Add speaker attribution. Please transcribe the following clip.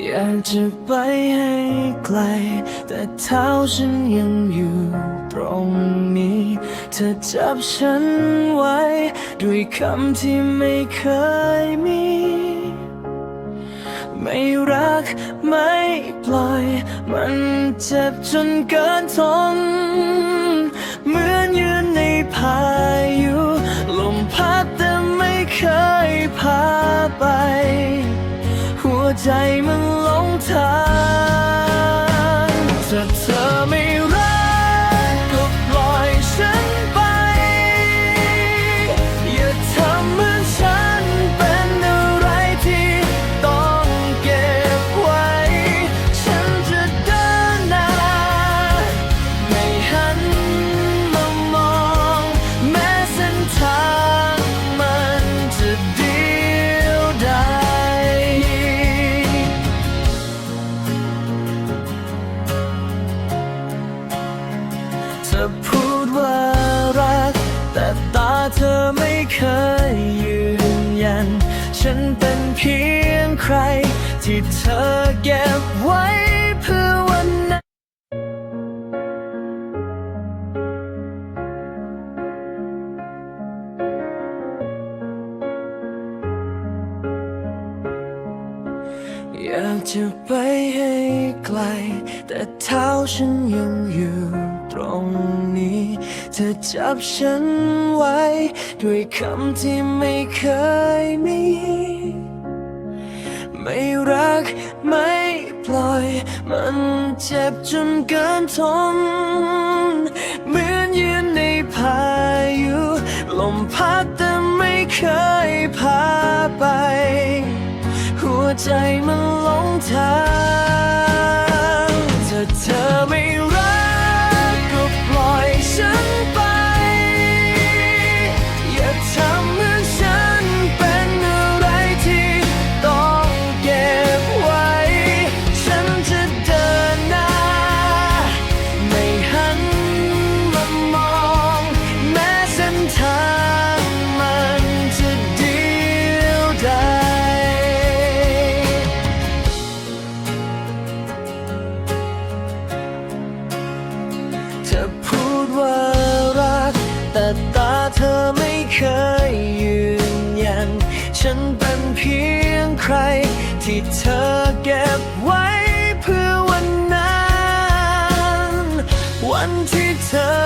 Speaker 1: อยากจะไปให้ไกล แต่เท้าฉันยังอยู่ตรงนี้ เธอจับฉันไว้ ด้วยคำที่ไม่เคยมี ไม่รักไม่ปล่อย มันเจ็บจนเกินทน เหมือนยืนในพายุ ลมพัดแต่ไม่เคยพาไป ใจมันหลง พียงใคร ที่เธอเก็บไว้เพื่อวันนั้นอยากจะไปให้ไกล แต่เท้าฉันยังอยู่ตรงนี้ เธอจับฉันไว้ ด้วยคำที่ไม่เคยมี ไม่รักไม่ปล่อย มันเจ็บจนเกินทนเหมือนยืนในพายุ ลมพัดแต่ไม่เคยพาไป หัวใจมัน แต่ตาเธอไม่เคยยืนยัน ฉันเป็นเพียงใคร ที่เธอเก็บไว้เพื่อวันนั้น วันที่เธอ